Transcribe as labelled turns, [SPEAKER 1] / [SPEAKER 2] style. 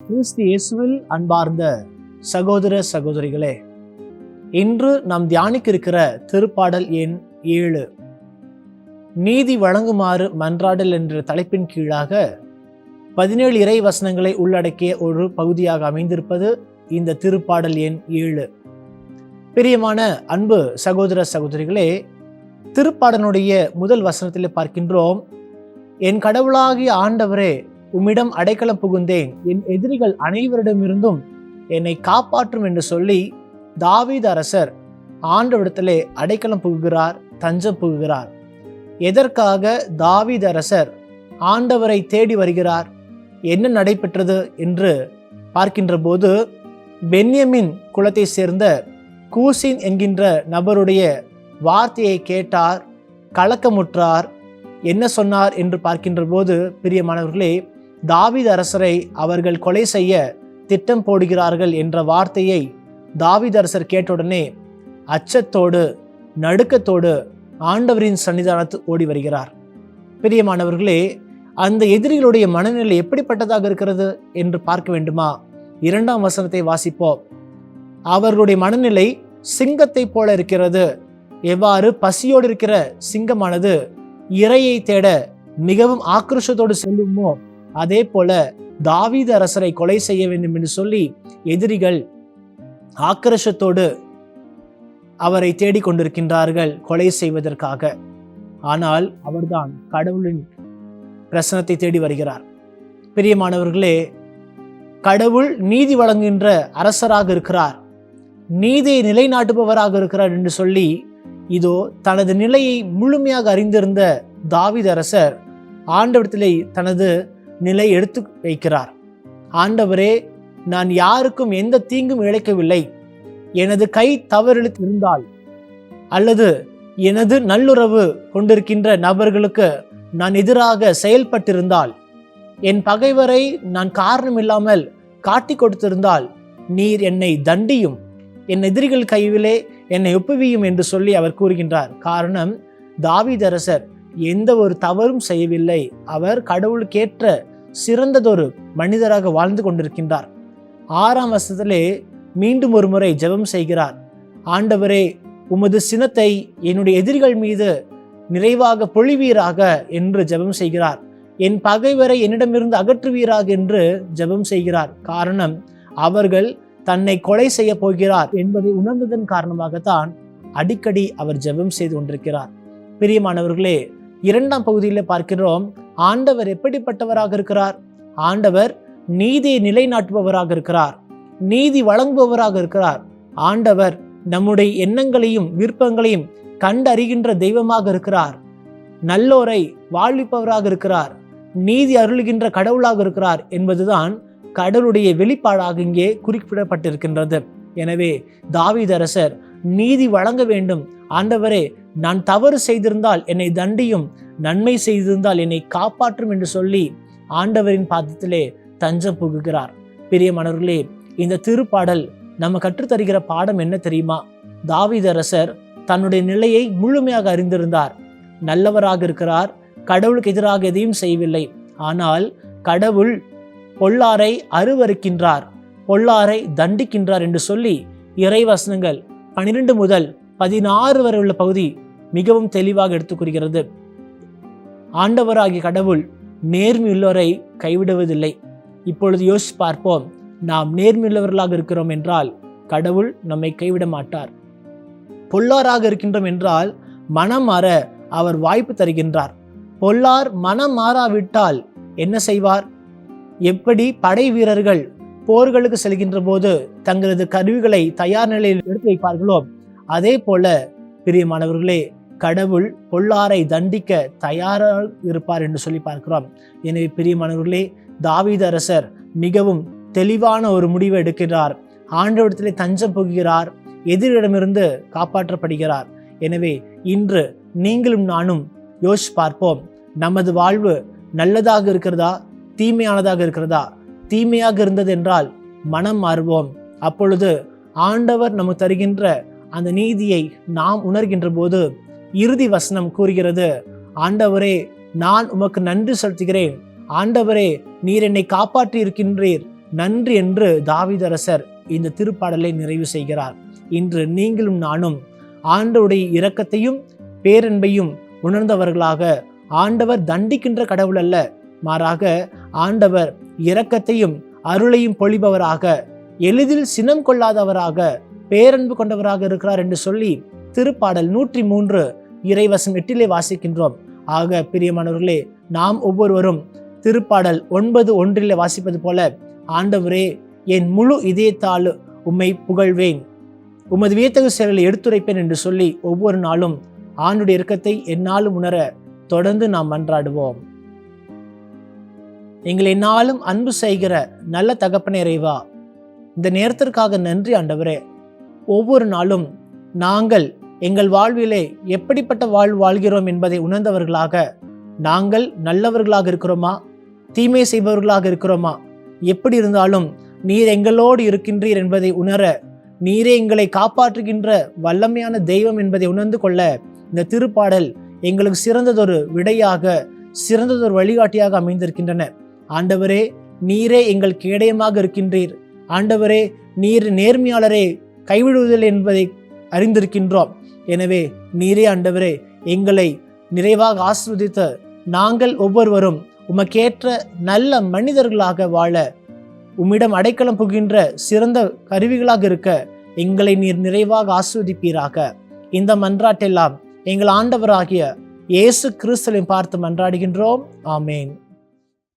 [SPEAKER 1] கிறிஸ்து இயேசுவில் அன்பார்ந்த சகோதர சகோதரிகளே இன்று நாம் தியானிக்க இருக்கிற திருப்பாடல் எண் ஏழு. நீதி வழங்குமாறு மன்றாடல் என்ற தலைப்பின் கீழாக பதினேழு இறை வசனங்களை உள்ளடக்கிய ஒரு பகுதியாக அமைந்திருப்பது இந்த திருப்பாடல் எண் ஏழு. பிரியமான அன்பு சகோதர சகோதரிகளே திருப்பாடனுடைய முதல் வசனத்தில் பார்க்கின்றோம் என் கடவுளாகிய ஆண்டவரே உம்மிடம் அடைக்கலம் புகுந்தேன். என் எதிரிகள் அனைவரிடமிருந்தும் என்னை காப்பாற்றும் என்று சொல்லி தாவீத் அரசர் ஆண்டவிடத்திலே அடைக்கலம் புகுகிறார் தஞ்சம் புகுகிறார். எதற்காக தாவீத் அரசர் ஆண்டவரை தேடி வருகிறார் என்ன நடைபெற்றது என்று பார்க்கின்ற போது பென்யமின் குலத்தை சேர்ந்த கூசின் என்கின்ற நபருடைய வார்த்தையை கேட்டார் கலக்கமுற்றார் என்ன சொன்னார் என்று பார்க்கின்ற போது பிரியமானவர்களே தாவித அரசரை அவர்கள் கொலை செய்ய திட்டம் போடுகிறார்கள் என்ற வார்த்தையை தாவித அரசர் கேட்டவுடனே அச்சத்தோடு நடுக்கத்தோடு ஆண்டவரின் சன்னிதானத்து ஓடி வருகிறார். பிரியமானவர்களே அந்த எதிரிகளுடைய மனநிலை எப்படிப்பட்டதாக இருக்கிறது என்று பார்க்க வேண்டுமா? இரண்டாம் வசனத்தை வாசிப்போம். அவர்களுடைய மனநிலை சிங்கத்தை போல இருக்கிறது. எவ்வாறு? பசியோடு இருக்கிற சிங்கமானது இரையை தேட மிகவும் ஆக்ரோஷத்தோடு செல்லுமோ? அதே போல தாவீத அரசரை கொலை செய்ய வேண்டும் என்று சொல்லி எதிரிகள் ஆக்கிரஷத்தோடு அவரை தேடிக் கொண்டிருக்கின்றார்கள் கொலை செய்வதற்காக. ஆனால் அவர்தான் கடவுளின் பிரசனத்தை தேடி வருகிறார். பிரியமானவர்களே கடவுள் நீதி வழங்குகின்ற அரசராக இருக்கிறார். நீதியை நிலைநாட்டுபவராக இருக்கிறார் என்று சொல்லி இதோ தனது நிலையை முழுமையாக அறிந்திருந்த தாவித அரசர் ஆண்டவத்திலே தனது நிலை எடுத்து வைக்கிறார். ஆண்டவரே நான் யாருக்கும் எந்த தீங்கும் இழைக்கவில்லை. எனது கை தவறிழித்து இருந்தால் அல்லது எனது நல்லுறவு கொண்டிருக்கின்ற நபர்களுக்கு நான் எதிராக செயல்பட்டிருந்தால் என் பகைவரை நான் காரணம் இல்லாமல் காட்டி கொடுத்திருந்தால் நீர் என்னை தண்டியும் என் எதிரிகள் கைவிலே என்னை ஒப்புவியும் என்று சொல்லி அவர் கூறுகின்றார். காரணம் தாவிதரசர். எந்த ஒரு தவறும் செய்யவில்லை. அவர் கடவுளுக்கேற்ற சிறந்ததொரு மனிதராக வாழ்ந்து கொண்டிருக்கின்றார். ஆறாம் வருஷத்திலே மீண்டும் ஒரு முறை ஜெபம் செய்கிறார். ஆண்டவரே உமது சினத்தை என்னுடைய எதிரிகள் மீது நிறைவாக பொழிவீராக என்று ஜெபம் செய்கிறார். என் பகைவரை என்னிடமிருந்து அகற்றுவீராக என்று ஜெபம் செய்கிறார். காரணம் அவர்கள் தன்னை கொலை செய்ய போகிறார் என்பதை உணர்ந்ததன் காரணமாகத்தான் அடிக்கடி அவர் ஜெபம் செய்து கொண்டிருக்கிறார். பிரியமானவர்களே இரண்டாம் பகுதியில் பார்க்கிறோம் ஆண்டவர் எப்படிப்பட்டவராக இருக்கிறார்? ஆண்டவர் நீதியை நிலைநாட்டுபவராக இருக்கிறார். நீதி வழங்குபவராக இருக்கிறார். ஆண்டவர் நம்முடைய எண்ணங்களையும் விருப்பங்களையும் கண்டறிகின்ற தெய்வமாக இருக்கிறார். நல்லோரை வாழ்விப்பவராக இருக்கிறார். நீதி அருளுகின்ற கடவுளாக இருக்கிறார் என்பதுதான் கடவுளுடைய வெளிப்பாடாக இங்கே குறிப்பிடப்பட்டிருக்கின்றது. எனவே தாவீதரசர் நீதி வழங்க வேண்டும். ஆண்டவரே நான் தவறு செய்திருந்தால் என்னை தண்டியும் நன்மை செய்திருந்தால் என்னை காப்பாற்றும் என்று சொல்லி ஆண்டவரின் பாதத்திலே தஞ்சம் புகுகிறார். பிரியமானவர்களே இந்த திருப்பாடல் நம்ம கற்றுத்தருகிற பாடம் என்ன தெரியுமா? தாவிதரசர் தன்னுடைய நிலையை முழுமையாக அறிந்திருந்தார். நல்லவராக இருக்கிறார் கடவுளுக்கு எதிராக எதையும் செய்யவில்லை. ஆனால் கடவுள் பொல்லாரை அருவருக்கின்றார் பொல்லாரை தண்டிக்கின்றார் என்று சொல்லி இறைவசனங்கள் பனிரெண்டு முதல் பதினாறு வரை உள்ள பகுதி மிகவும் தெளிவாக எடுத்துக்கூறுகிறது. ஆண்டவராகிய கடவுள் நேர்மையுள்ளவரை கைவிடுவதில்லை. இப்பொழுது யோசிச்சு பார்ப்போம். நாம் நேர்மையுள்ளவர்களாக இருக்கிறோம் என்றால் கடவுள் நம்மை கைவிட மாட்டார். பொல்லாராக இருக்கின்றோம் என்றால் மனம் மாற அவர் வாய்ப்பு தருகின்றார். பொல்லார் மனம் மாறாவிட்டால் என்ன செய்வார்? எப்படி படை வீரர்கள் போர்களுக்கு செல்கின்ற போது தங்களது கருவிகளை தயார் நிலையில் எடுத்து வைப்பார்களோ? அதே போல பிரியமானவர்களே கடவுள் பொல்லாரை தண்டிக்க தயாராக இருப்பார் என்று சொல்லி பார்க்கிறோம். எனவே பிரியமானவர்களே தாவீது அரசர் மிகவும் தெளிவான ஒரு முடிவை எடுக்கிறார் ஆண்டவரிடத்திலே தஞ்சம் புகுகிறார் எதிரிடமிருந்து காப்பாற்றப்படுகிறார். எனவே இன்று நீங்களும் நானும் யோசிச்சு பார்ப்போம். நமது வாழ்வு நல்லதாக இருக்கிறதா தீமையானதாக இருக்கிறதா? தீமையாக இருந்தது என்றால் மனம் மாறுவோம். அப்பொழுது ஆண்டவர் நமக்கு தருகின்ற அந்த நீதியை நாம் உணர்கின்ற போது இறுதி வசனம் கூறுகிறது ஆண்டவரே நான் உமக்கு நன்றி செலுத்துகிறேன். ஆண்டவரே நீர் என்னை காப்பாற்றி இருக்கின்றீர். நன்றி என்று தாவிதரசர் இந்த திருப்பாடலை நிறைவு செய்கிறார். இன்று நீங்களும் நானும் ஆண்டவருடைய இரக்கத்தையும் பேரன்பையும் உணர்ந்தவர்களாக ஆண்டவர் தண்டிக்கின்ற கடவுள் அல்ல. மாறாக ஆண்டவர் இரக்கத்தையும் அருளையும் பொழிபவராக எளிதில் சினம் கொள்ளாதவராக பேரன்பு கொண்டவராக இருக்கிறார் என்று சொல்லி திருப்பாடல் நூற்றி மூன்று இறைவசம் எட்டிலே வாசிக்கின்றோம். ஆக பிரியமானவர்களே நாம் ஒவ்வொருவரும் திருப்பாடல் ஒன்பது ஒன்றிலே வாசிப்பது போல ஆண்டவரே என் முழு இதயத்தால் உம்மை புகழ்வேன். உமது வியத்தகு செயல்களை எடுத்துரைப்பேன் என்று சொல்லி ஒவ்வொரு நாளும் ஆண்டுடைய இறக்கத்தை என்னாலும் உணர தொடர்ந்து நாம் மன்றாடுவோம் எங்களை என்னாலும் அன்பு செய்கிற நல்ல தகப்பனை இறைவா இந்த நேரத்திற்காக நன்றி ஆண்டவரே. ஒவ்வொரு நாளும் நாங்கள் எங்கள் வாழ்விலே எப்படிப்பட்ட வாழ்வு வாழ்கிறோம் என்பதை உணர்ந்தவர்களாக நாங்கள் நல்லவர்களாக இருக்கிறோமா? தீமை செய்பவர்களாக இருக்கிறோமா? எப்படி இருந்தாலும் நீர் எங்களோடு இருக்கின்றீர் என்பதை உணர நீரே எங்களை காப்பாற்றுகின்ற வல்லமையான தெய்வம் என்பதை உணர்ந்து கொள்ள இந்த திருப்பாடல் எங்களுக்கு சிறந்ததொரு விடையாக சிறந்ததொரு வழிகாட்டியாக அமைந்திருக்கின்றன. ஆண்டவரே நீரே எங்கள் கேடயமாக இருக்கின்றீர். ஆண்டவரே நீர் நேர்மையாளரே கைவிடுவதில்லை என்பதை அறிந்திருக்கின்றோம். எனவே நீரே ஆண்டவரே எங்களை நிறைவாக ஆஸ்வதித்த நாங்கள் ஒவ்வொருவரும் உமக்கேற்ற நல்ல மனிதர்களாக வாழ உம்மிடம் அடைக்கலம் புகின்ற சிறந்த கருவிகளாக இருக்க எங்களை நீர் நிறைவாக ஆஸ்வதிப்பீராக இந்த மன்றாட்டெல்லாம் எங்கள் ஆண்டவராகிய இயேசு கிறிஸ்தலையும் பார்த்து மன்றாடுகின்றோம். ஆமேன்.